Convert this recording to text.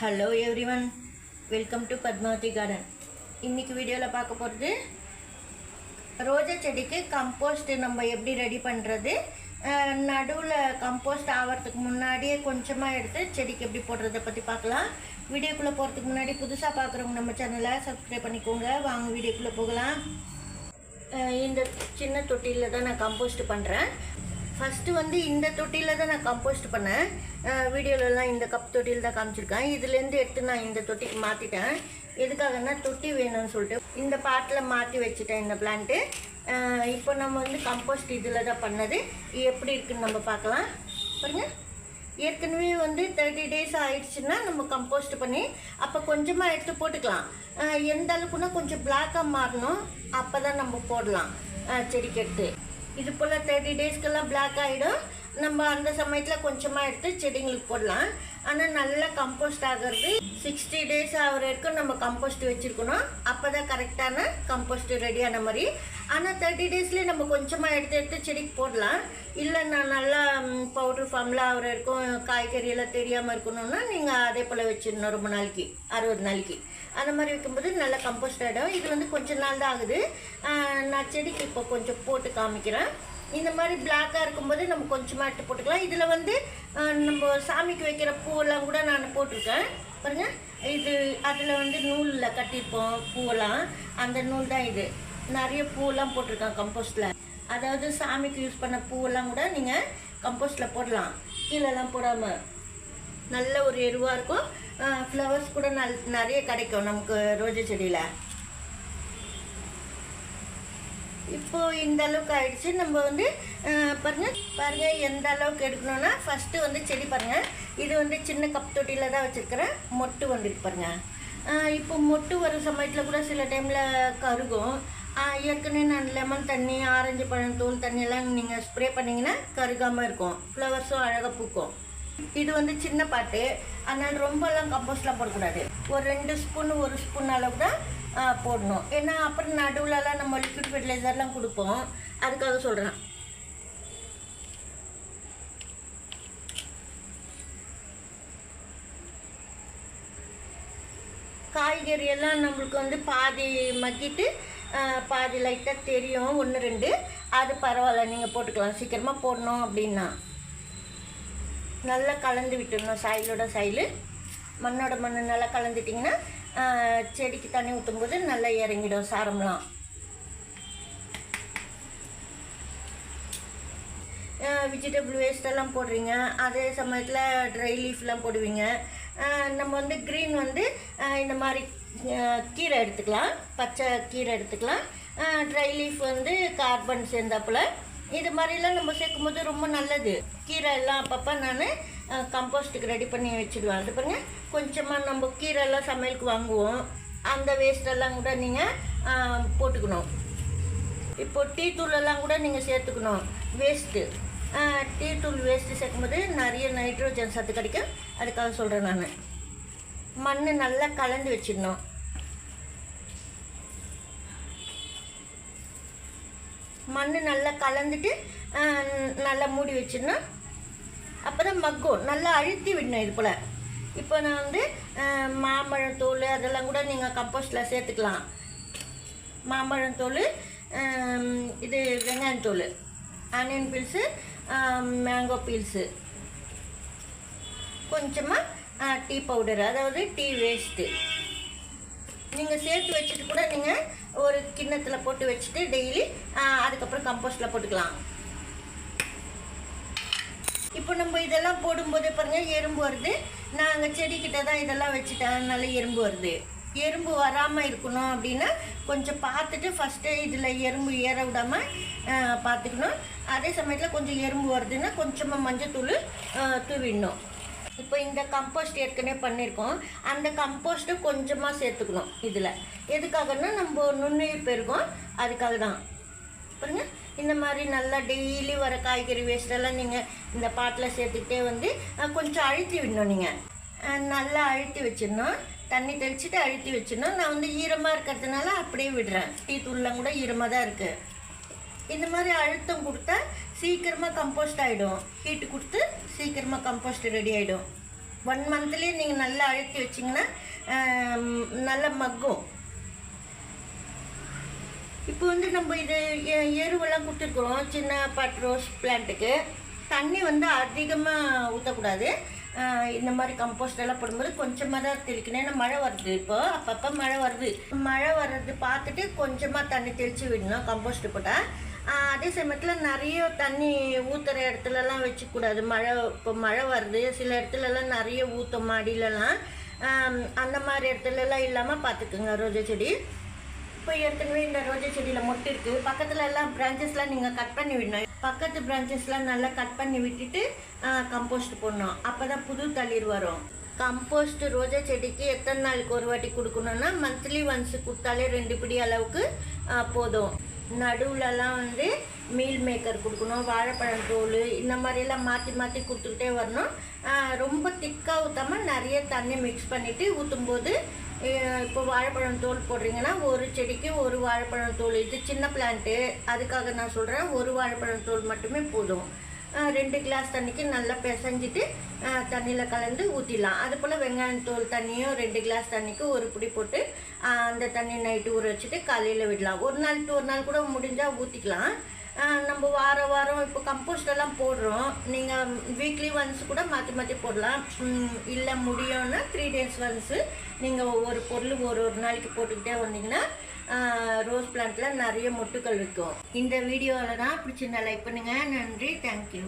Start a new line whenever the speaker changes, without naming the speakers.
Hello every one welcome to Padmavathi garden இன்னைக்கு வீடியோவில் பார்க்க போகிறது ரோஜா செடிக்கு கம்போஸ்ட் நம்ம எப்படி ரெடி பண்ணுறது நடுவில் கம்போஸ்ட் ஆகிறதுக்கு முன்னாடியே கொஞ்சமாக எடுத்து செடிக்கு எப்படி போடுறதை பற்றி பார்க்கலாம். வீடியோக்குள்ளே போகிறதுக்கு முன்னாடி புதுசாக பார்க்குறவங்க நம்ம சேனலை சப்ஸ்கிரைப் பண்ணிக்கோங்க. வாங்க வீடியோக்குள்ளே போகலாம். இந்த சின்ன தொட்டியில் தான் நான் கம்போஸ்ட் பண்ணுறேன் ஃபஸ்ட்டு வந்து இந்த தொட்டியில் தான் நான் கம்போஸ்ட் பண்ணேன். வீடியோலலாம் இந்த கப் தொட்டியில் தான் காமிச்சிருக்கேன். இதுலேருந்து எடுத்து நான் இந்த தொட்டிக்கு மாற்றிட்டேன் எதுக்காகன்னா தொட்டி வேணும்னு சொல்லிட்டு. இந்த பாட்டில் மாற்றி வச்சுட்டேன் இந்த பிளான்ட்டு இப்போ நம்ம வந்து கம்போஸ்ட் இதில் தான் பண்ணது. எப்படி இருக்குன்னு நம்ம பார்க்கலாம். பாருங்க. ஏற்கனவே வந்து தேர்ட்டி டேஸ் ஆயிடுச்சுன்னா நம்ம கம்போஸ்ட் பண்ணி அப்போ கொஞ்சமாக எடுத்து போட்டுக்கலாம். எந்த அளவுக்குன்னா கொஞ்சம் பிளாக்காக மாறணும். அப்போ தான் நம்ம போடலாம். அஹ் செடிக்கு எடுத்து இது போல் தேர்ட்டி டேஸ்க்கெல்லாம் பிளாக் ஆகிடும் நம்ம அந்த சமயத்தில் கொஞ்சமாக எடுத்து செடிங்களுக்கு போடலாம். ஆனால் நல்லா கம்போஸ்ட் ஆகிறது சிக்ஸ்டி டேஸ் ஆகிற வரைக்கும் நம்ம கம்போஸ்ட் வச்சுருக்கணும். அப்போ தான் கரெக்டான கம்போஸ்ட் ரெடியான மாதிரி. ஆனால் தேர்ட்டி டேஸ்லேயே நம்ம கொஞ்சமாக எடுத்து எடுத்து செடிக்கு போடலாம். இல்லை நான் நல்லா பவுடர் ஃபார்மில் ஆகிற வரைக்கும் காய்கறி எல்லாம் தெரியாமல் இருக்கணும்னா நீங்கள் அதே போல் வச்சிடணும் ரொம்ப நாளைக்கு அறுபது நாளைக்கு. அந்த மாதிரி வைக்கும்போது நல்லா கம்போஸ்ட் ஆகிடும் இது வந்து கொஞ்ச நாள் தான் ஆகுது. நான் செடிக்கு இப்போ கொஞ்சம் போட்டு காமிக்கிறேன். இந்த மாதிரி பிளாக்காக இருக்கும்போது நம்ம கொஞ்சமாக எடுத்து போட்டுக்கலாம். இதில் வந்து நம்ம சாமிக்கு வைக்கிற பூவெல்லாம் கூட நான் போட்டிருக்கேன். பாருங்க. இது அதில் வந்து நூலில் கட்டியிருப்போம் பூவெல்லாம். அந்த நூல் தான் இது. நிறைய பூவெல்லாம் போட்டிருக்கான் கம்போஸ்டில் அதாவது சாமிக்கு யூஸ் பண்ண பூவெல்லாம் கூட நீங்கள் கம்போஸ்டில் போடலாம். கீழெல்லாம் போடாமல் நல்ல ஒரு எருவாக இருக்கும். ஃப்ளவர்ஸ் கூட நல் நிறைய கிடைக்கும் நமக்கு ரோஜா செடியில். இப்போ இந்த அளவுக்கு ஆயிடுச்சு. நம்ம வந்து பாருங்கள் பாருங்கள் எந்த அளவுக்கு எடுக்கணும்னா ஃபஸ்ட்டு வந்து செடி பாருங்கள் இது வந்து சின்ன கப் தொட்டியில் தான் வச்சுருக்கிறேன் மொட்டு வந்துருக்கு பாருங்கள் இப்போ மொட்டு வர சமயத்தில் கூட சில டைமில் கருகும். ஏற்கனவே நான் லெமன் தண்ணி ஆரஞ்சு பழம் தூள் தண்ணியெல்லாம் நீங்கள் ஸ்ப்ரே பண்ணிங்கன்னா கருகாமல் இருக்கும். ஃப்ளவர்ஸும் அழகாக பூக்கும். இது வந்து சின்ன பாட்டு. அதனால் ரொம்பலாம் கம்போஸ்ட்லாம் போடக்கூடாது. ஒரு ரெண்டு ஸ்பூன் ஒரு ஸ்பூன் அளவு தான் போடணும். ஏன்னா அப்புறம் நடுவுலலாம் நம்ம லிக்விட் ஃபெர்டிலைசர்லாம் கொடுப்போம். அதுக்காக சொல்கிறேன் காய்கறி எல்லாம் நம்மளுக்கு வந்து பாதி மக்கிட்டு பாதி லைட்டாக தெரியும். ஒன்று ரெண்டு. அது பரவாயில்ல நீங்கள் போட்டுக்கலாம். சீக்கிரமாக போடணும் அப்படின்னா. நல்லா கலந்து விட்டுடணும். சாயிலோட சாயில். மண்ணோட மண் நல்லா கலந்துட்டிங்கன்னா செடிக்கு தண்ணி ஊற்றும்போது நல்லா இறங்கிடும் சாரம்லாம். வெஜிடபிள் வேஸ்டெல்லாம் போடுறீங்க. அதே சமயத்தில் ட்ரை லீஃப்லாம் போடுவீங்க. நம்ம வந்து க்ரீன் வந்து இந்த மாதிரி கீரை எடுத்துக்கலாம். பச்சை கீரை எடுத்துக்கலாம். ட்ரை லீஃப் வந்து கார்பன் சேர்ந்தாப்புல இது மாதிரிலாம் நம்ம சேர்க்கும்போது ரொம்ப நல்லது. கீரை எல்லாம் அப்பப்போ நான் கம்போஸ்ட்டுக்கு ரெடி பண்ணி வச்சுடுவேன் அது பாருங்கள் கொஞ்சமாக நம்ம கீரை எல்லாம் சமையலுக்கு வாங்குவோம். அந்த வேஸ்டெல்லாம் கூட நீங்கள் போட்டுக்கணும். இப்போ டீ தூளெல்லாம் கூட நீங்கள் சேர்த்துக்கணும். வேஸ்ட்டு டீ தூள் வேஸ்ட்டு சேர்க்கும்போது நிறைய நைட்ரோஜன் சத்து கிடைக்கும். அதுக்காக சொல்கிறேன் நான். மண் நல்லா கலந்து வச்சிடணும். மண் நல்லா கலந்துட்டு நல்லா மூடி வச்சிடணும். அப்போ தான் மக்கும். நல்லா அழுத்தி விடணும் இது போல். இப்போ நான் வந்து மாம்பழத்தோல் அதெல்லாம் கூட நீங்கள் கம்போஸ்டில் சேர்த்துக்கலாம். மாம்பழத்தோல் இது வெங்காயத்தோல் ஆனியன் பீல்ஸு மேங்கோ பீல்ஸு கொஞ்சமாக டீ பவுடர் அதாவது டீ வேஸ்ட்டு நீங்கள் சேர்த்து வச்சுட்டு கூட நீங்கள் ஒரு கிண்ணத்தில் போட்டு வச்சுட்டு டெய்லி அதுக்கப்புறம் கம்போஸ்டில் போட்டுக்கலாம். இப்போ நம்ம இதெல்லாம் போடும்போது பாருங்கள் எறும்பு வருது. நாங்கள் செடிக்கிட்ட தான் இதெல்லாம் வச்சுட்டேன். அதனால எறும்பு வருது. எறும்பு வராமல் இருக்கணும் அப்படின்னா கொஞ்சம் பார்த்துட்டு ஃபஸ்ட்டு இதில் எறும்பு ஏற விடாமல் பார்த்துக்கணும். அதே சமயத்தில் கொஞ்சம் எறும்பு வருதுன்னா கொஞ்சமாக மஞ்சத்தூள் தூவிடணும் இப்போ இந்த கம்போஸ்ட் ஏற்கனவே பண்ணியிருக்கோம் அந்த கம்போஸ்ட்டு கொஞ்சமாக சேர்த்துக்கணும் இதில். எதுக்காகன்னா நம்ம நுண்ணுயிர் பெருகும். அதுக்காக தான் பாருங்கள் இந்த மாதிரி நல்லா டெய்லி வர காய்கறி வேஸ்டெல்லாம் நீங்கள் இந்த பாட்டில் சேர்த்துக்கிட்டே வந்து கொஞ்சம் அழுத்தி விடணும் நீங்கள் நல்லா அழுத்தி வச்சிடணும். தண்ணி தெளிச்சுட்டு அழுத்தி வச்சிடணும். நான் வந்து ஈரமாக இருக்கிறதுனால அப்படியே விடுறேன். டீ தூள்லாம் கூட ஈரமாக தான் இருக்குது இந்த மாதிரி அழுத்தம் கொடுத்தா சீக்கிரமாக கம்போஸ்ட் ஆகிடும் ஹீட்டு கொடுத்து சீக்கிரமாக கம்போஸ்ட் ரெடி ஆகிடும் ஒன் மந்த்லேயே நீங்கள் நல்லா அழுத்தி வச்சிங்கன்னா நல்லா மக்கும். இப்போ வந்து நம்ம இது எருவெல்லாம் கொடுத்துருக்குறோம். சின்ன பட் ரோஸ் பிளான்ட்டுக்கு தண்ணி வந்து அதிகமாக ஊற்றக்கூடாது இந்த மாதிரி கம்போஸ்ட் எல்லாம் போடும்போது கொஞ்சமாக தான் தெளிக்கணும். ஏன்னா மழை வருது இப்போ. அப்பப்போ மழை வருது. மழை வர்றது பார்த்துட்டு கொஞ்சமாக தண்ணி தெளித்து விடணும் கம்போஸ்ட் போட்டால் அதே சமயத்தில் நிறைய தண்ணி ஊற்றுற இடத்துலலாம் வச்சுக்கூடாது. மழை இப்போ மழை வருது. சில இடத்துலலாம் நிறைய ஊற்றும் மாடியிலலாம். அந்த மாதிரி இடத்துலலாம் இல்லாமல் பார்த்துக்குங்க ரோஜா செடி. இப்போ ஏற்கனவே இந்த ரோஜா செடியில் மொட்டு இருக்குது பக்கத்தில் எல்லாம் பிரான்ச்சஸ்லாம் நீங்கள் கட் பண்ணி விடணும். பக்கத்து பிரான்ச்சஸ்லாம் நல்லா கட் பண்ணி விட்டுட்டு கம்போஸ்ட் போடணும். அப்போ தான் புது தளிர் வரும். கம்போஸ்ட் ரோஜா செடிக்கு எத்தனை நாளுக்கு ஒரு வாட்டி கொடுக்கணும்னா மந்த்லி ஒன்ஸ் கொடுத்தாலே ரெண்டு பிடி அளவுக்கு போதும். நடுவுலலாம் வந்து மீல் மேக்கர் கொடுக்கணும் வாழைப்பழம் தோல் இந்த மாதிரிலாம் மாற்றி மாற்றி கொடுத்துக்கிட்டே வரணும். ரொம்ப திக்காக ஊற்றாமல் நிறைய தண்ணி மிக்ஸ் பண்ணிவிட்டு ஊற்றும்போது இப்போ வாழைப்பழம் தோல் போடுறீங்கன்னா ஒரு செடிக்கு ஒரு வாழைப்பழம் தோல். இது சின்ன பிளான்ட்டு அதுக்காக நான் சொல்கிறேன் ஒரு வாழைப்பழம் தோல் மட்டுமே போதும். ரெண்டு கிளாஸ் தண்ணிக்கு நல்லா பிசைஞ்சிட்டு தண்ணியில் கலந்து ஊற்றிடலாம் அது போல் வெங்காயம் தோல் தண்ணியும் ரெண்டு கிளாஸ் தண்ணிக்கு ஒரு பிடி போட்டு அந்த தண்ணி நைட்டு ஊற வச்சுட்டு காலையில் விடலாம். ஒரு நாள் டு ஒரு நாள் கூட முடிஞ்சால் ஊற்றிக்கலாம் நம்ம வார வாரம் இப்போ கம்போஸ்ட் எல்லாம் போடுறோம். நீங்கள் வீக்லி ஒன்ஸ் கூட மாற்றி மாற்றி போடலாம். இல்லை முடியும்னா த்ரீ டேஸ் ஒன்ஸு நீங்கள் ஒவ்வொரு பொருள் ஒரு ஒரு நாளைக்கு போட்டுக்கிட்டே வந்தீங்கன்னா ரோஸ் பிளான்ட்டில் நிறைய மொட்டுக்கள் விற்கும் இந்த வீடியோவில் தான் பிடிச்சிருந்தா லைக் பண்ணுங்கள் நன்றி. தேங்க்யூ